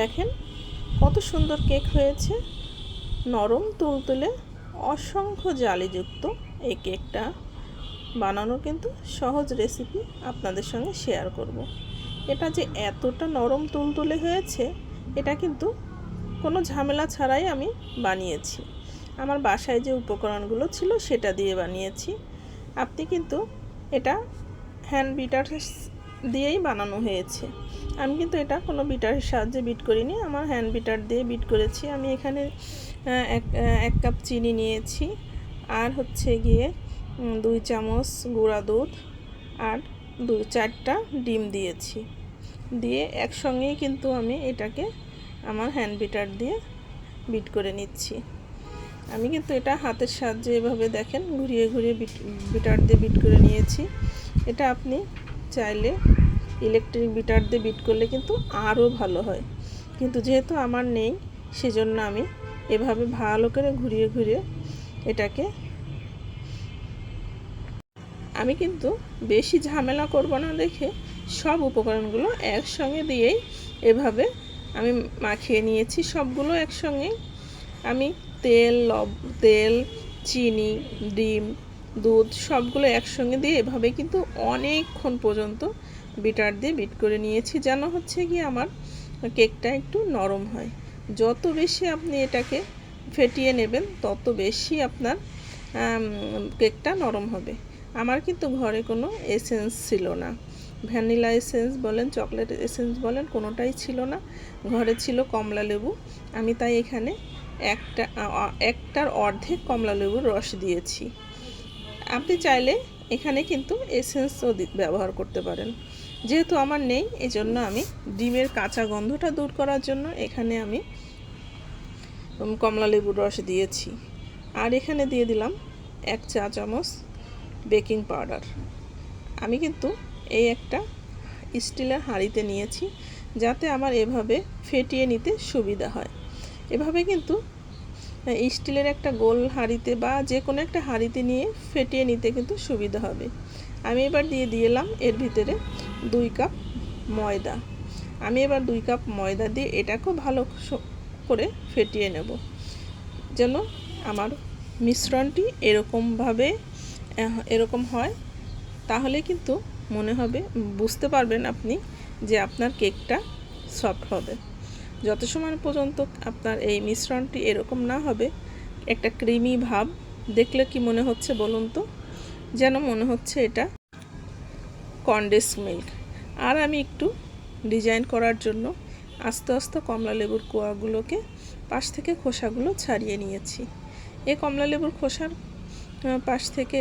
দেখেন, কত সুন্দর কেক হয়েছে। নরম তুলতুলে অসংখ্য জালিযুক্ত এই কেকটা বানানো কিন্তু সহজ রেসিপি আপনাদের সঙ্গে শেয়ার করব। এটা যে এতটা নরম তুলতুলে হয়েছে, এটা কিন্তু কোনো ঝামেলা ছাড়াই আমি বানিয়েছি। আমার বাসায় যে উপকরণগুলো ছিল, সেটা দিয়ে বানিয়েছি। আপনি কিন্তু এটা হ্যান্ড বিটার দিয়েই বানানো হয়েছে। আমি কিন্তু এটা কোনো বিটারের সাহায্যে বিট করিনি, আমার হ্যান্ড বিটার দিয়ে বিট করেছি। আমি এখানে এক এক কাপ চিনি নিয়েছি আর হচ্ছে গিয়ে দুই চামচ গুঁড়া দুধ আর দু, চারটা ডিম দিয়েছি। দিয়ে একসঙ্গেই কিন্তু আমি এটাকে আমার হ্যান্ড বিটার দিয়ে বিট করে নিচ্ছি। আমি কিন্তু এটা হাতের সাহায্যে এভাবে দেখেন, ঘুরিয়ে ঘুরিয়ে বিট, বিটার দিয়ে বিট করে নিয়েছি। এটা আপনি চাইলে ইলেকট্রিক বিটার দিয়ে বিট করলে কিন্তু আরও ভালো হয়। কিন্তু যেহেতু আমার নেই, সেজন্য আমি এভাবে ভালো করে ঘুরিয়ে ঘুরিয়ে এটাকে আমি কিন্তু বেশি ঝামেলা করব না দেখে সব উপকরণগুলো একসঙ্গে দিয়েই এভাবে আমি মাখিয়ে নিয়েছি। সবগুলো একসঙ্গে আমি তেল, লব, তেল, চিনি, ডিম দুধ সবগুলো একসঙ্গে দিয়ে এভাবে কিন্তু অনেকক্ষণ পর্যন্ত বিটার দিয়ে বিট করে নিয়েছি। যেন হচ্ছে কি আমার কেকটা একটু নরম হয়। যত বেশি আপনি এটাকে ফেটিয়ে নেবেন, তত বেশি আপনার কেকটা নরম হবে। আমার কিন্তু ঘরে কোনো এসেন্স ছিল না। ভ্যানিলা এসেন্স বলেন, চকলেট এসেন্স বলেন, কোনোটাই ছিল না। ঘরে ছিল কমলা লেবু। আমি তাই এখানে একটা একটার অর্ধেক কমলা লেবুর রস দিয়েছি। আপনি চাইলে এখানে কিন্তু এসেন্সও ব্যবহার করতে পারেন। যেহেতু আমার নেই, এজন্য আমি ডিমের কাঁচা গন্ধটা দূর করার জন্য এখানে আমি কমলা লেবুর রস দিয়েছি। আর এখানে দিয়ে দিলাম এক চা চামচ বেকিং পাউডার। আমি কিন্তু এই একটা স্টিলের হাঁড়িতে নিয়েছি, যাতে আমার এভাবে ফেটিয়ে নিতে সুবিধা হয়। এভাবে কিন্তু স্টিলের একটা গোল হাঁড়িতে বা যে কোনো একটা হাঁড়িতে নিয়ে ফেটিয়ে নিতে কিন্তু সুবিধা হবে। আমি এবার দিয়ে দিলাম এর ভিতরে দুই কাপ ময়দা। আমি এবার দুই কাপ ময়দা দিয়ে এটাকেও ভালো করে ফেটিয়ে নেব। যেন আমার মিশ্রণটি এরকমভাবে এরকম হয়। তাহলে কিন্তু মনে হবে, বুঝতে পারবেন আপনি যে আপনার কেকটা সফট হবে। যত সময় পর্যন্ত আপনার এই মিশ্রণটি এরকম না হবে, একটা ক্রিমি ভাব দেখলে কি মনে হচ্ছে বলুন তো? যেন মনে হচ্ছে এটা কন্ডেন্স মিল্ক। আর আমি একটু ডিজাইন করার জন্য আস্তে আস্তে কমলা লেবুর কোয়াগুলোকে পাশ থেকে খোসাগুলো ছাড়িয়ে নিয়েছি। এই কমলা লেবুর খোসার পাশ থেকে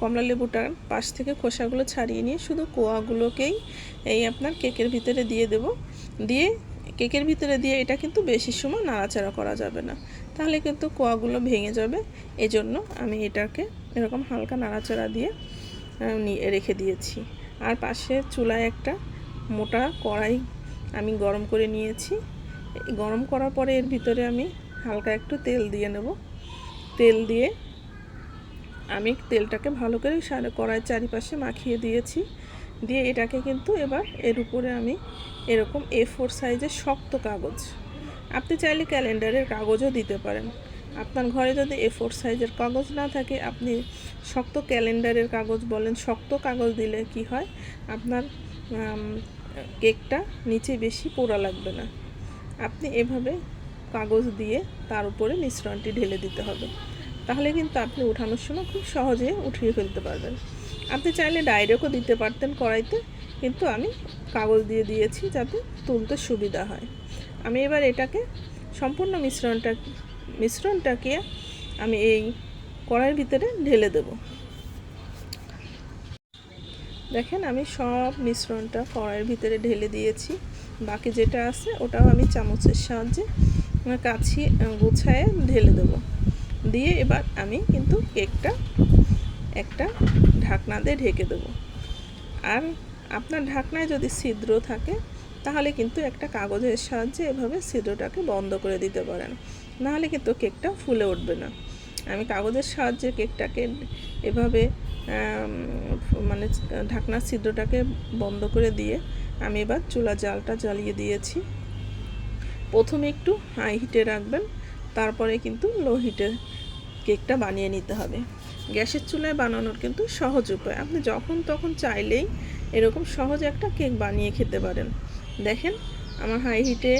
কমলা লেবুটার পাশ থেকে খোসাগুলো ছাড়িয়ে নিয়ে শুধু কোয়াগুলোকেই এই আপনার কেকের ভিতরে দিয়ে দেব। দিয়ে কেকের ভিতরে দিয়ে এটা কিন্তু বেশি সময় নাড়াচাড়া করা যাবে না। তাহলে কিন্তু কোয়াগুলো ভেঙে যাবে। এজন্য আমি এটাকে এরকম হালকা নাড়াচাড়া দিয়ে রেখে দিয়েছি। আর পাশে চুলায় একটা মোটা কড়াই আমি গরম করে নিয়েছি। গরম করার পরে এর ভিতরে আমি হালকা একটু তেল দিয়ে নেব। তেল দিয়ে আমি তেলটাকে ভালো করে সারা কড়াই চারিপাশে মাখিয়ে দিয়েছি। দিয়ে এটাকে কিন্তু এবার এর উপরে আমি এরকম এ ফোর সাইজের শক্ত কাগজ। আপনি চাইলে ক্যালেন্ডারের কাগজও দিতে পারেন। আপনার ঘরে যদি এ ফোর সাইজের কাগজ না থাকে, আপনি শক্ত ক্যালেন্ডারের কাগজ বলেন, শক্ত কাগজ দিলে কি হয়? আপনার কেকটা নিচে বেশি পোড়া লাগবে না। আপনি এভাবে কাগজ দিয়ে তার উপরে মিশ্রণটি ঢেলে দিতে হবে। তাহলে কিন্তু আপনি উঠানোর সময় খুব সহজে উঠিয়ে ফেলতে পারবেন। আপনি চাইলে ডাইরেক্টও দিতে পারতেন কড়াইতে, কিন্তু আমি কাগজ দিয়ে দিয়েছি যাতে তুলতে সুবিধা হয়। আমি এবার এটাকে সম্পূর্ণ মিশ্রণটা, মিশ্রণটাকে আমি এই কড়াইয়ের ভিতরে ঢেলে দেব। দেখেন আমি সব মিশ্রণটা কড়াইয়ের ভিতরে ঢেলে দিয়েছি। বাকি যেটা আছে ওটাও আমি চামচের সাহায্যে কাছি গুছায় ঢেলে দেব। দিয়ে এবার আমি কিন্তু কেকটা একটা ঢাকনা দিয়ে ঢেকে দেবো। আর আপনার ঢাকনায় যদি ছিদ্র থাকে, তাহলে কিন্তু একটা কাগজের সাহায্যে এভাবে ছিদ্রটাকে বন্ধ করে দিতে পারেন। নাহলে কিন্তু কেকটা ফুলে উঠবে না। আমি কাগজের সাহায্যে কেকটাকে এভাবে মানে ঢাকনার ছিদ্রটাকে বন্ধ করে দিয়ে আমি এবার চুলা জালটা জ্বালিয়ে দিয়েছি। প্রথমে একটু হাই হিটে রাখবেন, তারপরে কিন্তু লো হিটে কেকটা বানিয়ে নিতে হবে। গ্যাসের চুলায় বানানোর কিন্তু সহজ উপায়। আপনি যখন তখন চাইলেই এরকম সহজ একটা কেক বানিয়ে খেতে পারেন। দেখেন, আমার হাই হিটে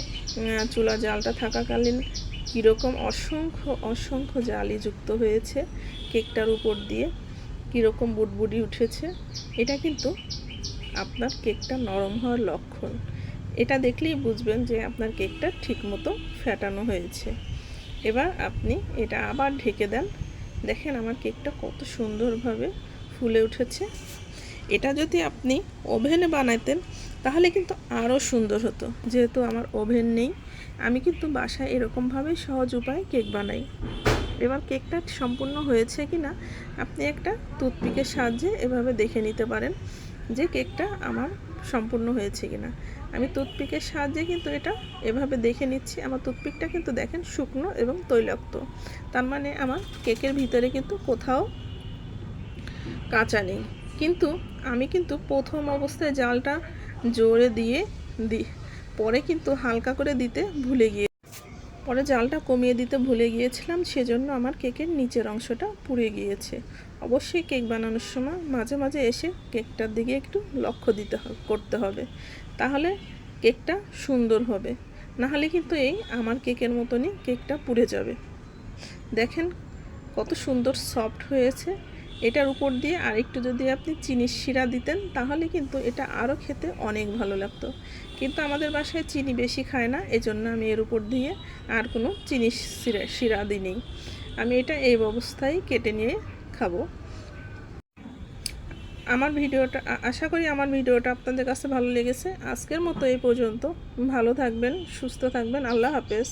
চুলা জালটা থাকাকালীন কীরকম অসংখ্য অসংখ্য জালি যুক্ত হয়েছে কেকটার উপর দিয়ে। কীরকম বুটবুডি উঠেছে। এটা কিন্তু আপনার কেকটা নরম হওয়ার লক্ষণ। এটা দেখলেই বুঝবেন যে আপনার কেকটা ঠিকমতো ফ্যাটানো হয়েছে। এবার আপনি এটা আবার ঢেকে দেন। দেখেন আমার কেকটা কত সুন্দরভাবে ফুলে উঠেছে। এটা যদি আপনি ওভেনে বানাতেন তাহলে কিন্তু আরও সুন্দর হতো। যেহেতু আমার ওভেন নেই, আমি কিন্তু বাসায় এরকমভাবেই সহজ উপায়ে কেক বানাই। এবার কেকটা সম্পূর্ণ হয়েছে কি না আপনি একটা টুথপিকের সাহায্যে এভাবে দেখে নিতে পারেন যে কেকটা আমার সম্পূর্ণ হয়েছে কিনা। আমি টুথপিকের সাহায্যে কিন্তু এটা এভাবে দেখে নিচ্ছি। আমার টুথপিকটা কিন্তু দেখেন শুকনো এবং তৈলাক্ত। তার মানে আমার কেকের ভিতরে কিন্তু কোথাও কাঁচা নেই। কিন্তু আমি কিন্তু প্রথম অবস্থায় জালটা জোরে দিয়ে দিই পরে কিন্তু হালকা করে দিতে ভুলে গিয়ে পরে জালটা কমিয়ে দিতে ভুলে গিয়েছিলাম, সেজন্য আমার কেকের নিচের অংশটা পুড়ে গিয়েছে। অবশ্যই কেক বানানোর সময় মাঝে মাঝে এসে কেকটার দিকে একটু লক্ষ্য দিতে হবে করতে হবে। তাহলে কেকটা সুন্দর হবে। নাহলে কিন্তু এই আমার কেকের মতনই কেকটা পুড়ে যাবে। দেখেন কত সুন্দর সফট হয়েছে। এটার উপর দিয়ে আরেকটু যদি আপনি চিনির শিরা দিতেন, তাহলে কিন্তু এটা আরও খেতে অনেক ভালো লাগতো। কিন্তু আমাদের বাসায় চিনি বেশি খায় না, এজন্য আমি এর উপর দিয়ে আর কোনো চিনি শিরা শিরা দিই আমি এটা এই অবস্থায় কেটে নিয়ে খাব আমার ভিডিওটা আশা করি আমার ভিডিওটা আপনাদের কাছে ভালো লেগেছে। আজকের মতো এই পর্যন্ত। ভালো থাকবেন, সুস্থ থাকবেন। আল্লাহ হাফেজ।